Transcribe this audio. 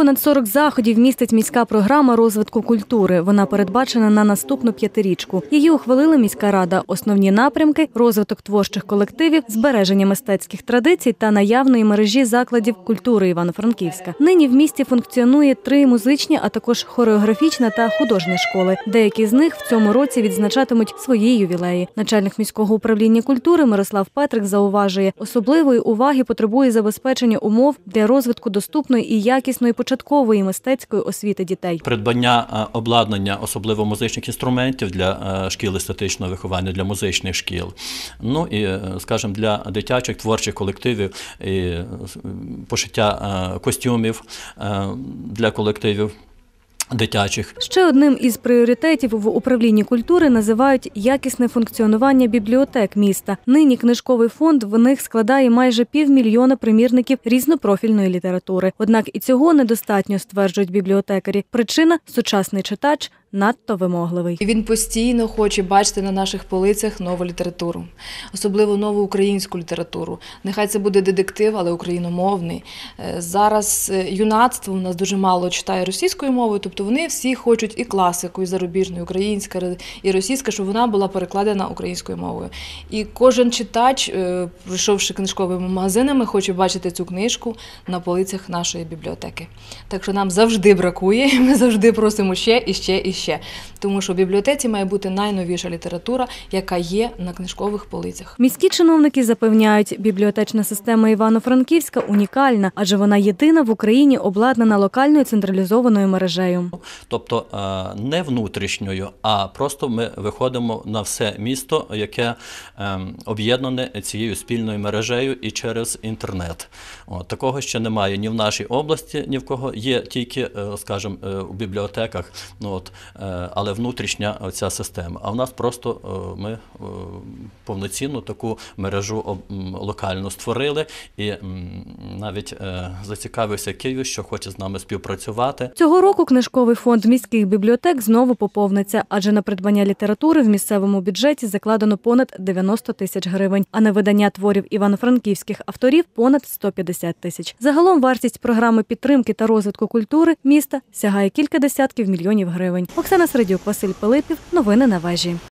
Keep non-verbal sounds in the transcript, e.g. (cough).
Понад 40 заходів містить міська програма розвитку культури. Вона передбачена на наступну п'ятирічку. Її ухвалила міська рада. Основні напрямки розвиток творчих колективів, збереження мистецьких традицій та наявної мережі закладів культури Івано-Франківська. Нині в місті функціонує три музичні, а також хореографічна та художня школи. Деякі з них в цьому році відзначатимуть свої ювілеї. Начальник міського управління культури Мирослав Петрик зауважує, особливої уваги потребує забезпечення умов для розвитку доступної і якісної початкової мистецької освіти дітей. Придбання е, обладнання, особливо музичних інструментів для е, шкіл естетичного виховання, для музичних шкіл. Ну і, е, скажімо, для дитячих творчих колективів і пошиття костюмів для колективів дитячих. Ще одним із пріоритетів в управлінні культури називають якісне функціонування бібліотек міста. Нині книжковий фонд в них складає майже півмільйона примірників різнопрофільної літератури. Однак і цього недостатньо, стверджують бібліотекарі. Причина сучасний читач надто вимогливий. Він постійно хоче бачити на наших полицях нову літературу, особливо нову українську літературу. Нехай це буде детектив, але україномовний. Е, Зараз е, юнацтво у нас дуже мало читає російською мовою, тобто вони всі хочуть і класику, і зарубіжну, і українська, і російська, щоб вона була перекладена українською мовою. І кожен читач, е, пройшовши книжковими магазинами, хоче бачити цю книжку на полицях нашої бібліотеки. Так що нам завжди бракує, (laughs) ми завжди просимо ще і ще і ще. Тому що в бібліотеці має бути найновіша література, яка є на книжкових полицях. Міські чиновники запевняють, бібліотечна система Івано-Франківська унікальна, адже вона єдина в Україні обладнана локальною централізованою мережею. Тобто е, не внутрішньою, а просто ми виходимо на все місто, яке ем, об'єднане цією спільною мережею і через інтернет. От, такого ще немає ні в нашій області, ні в кого. Є тільки, е, скажімо, е, у бібліотеках, ну, от, але внутрішня ця система. А в нас просто е, ми е, повноцінну таку мережу локальну створили, і навіть е, зацікавився Київ, що хоче з нами співпрацювати. Цього року книжковий фонд міських бібліотек знову поповниться, адже на придбання літератури в місцевому бюджеті закладено понад 90 тисяч гривень, а на видання творів івано-франківських авторів понад 150 тисяч. Загалом вартість програми підтримки та розвитку культури міста сягає кілька десятків мільйонів гривень. Оксана Середюк, Василь Пилипів. Новини на вежі.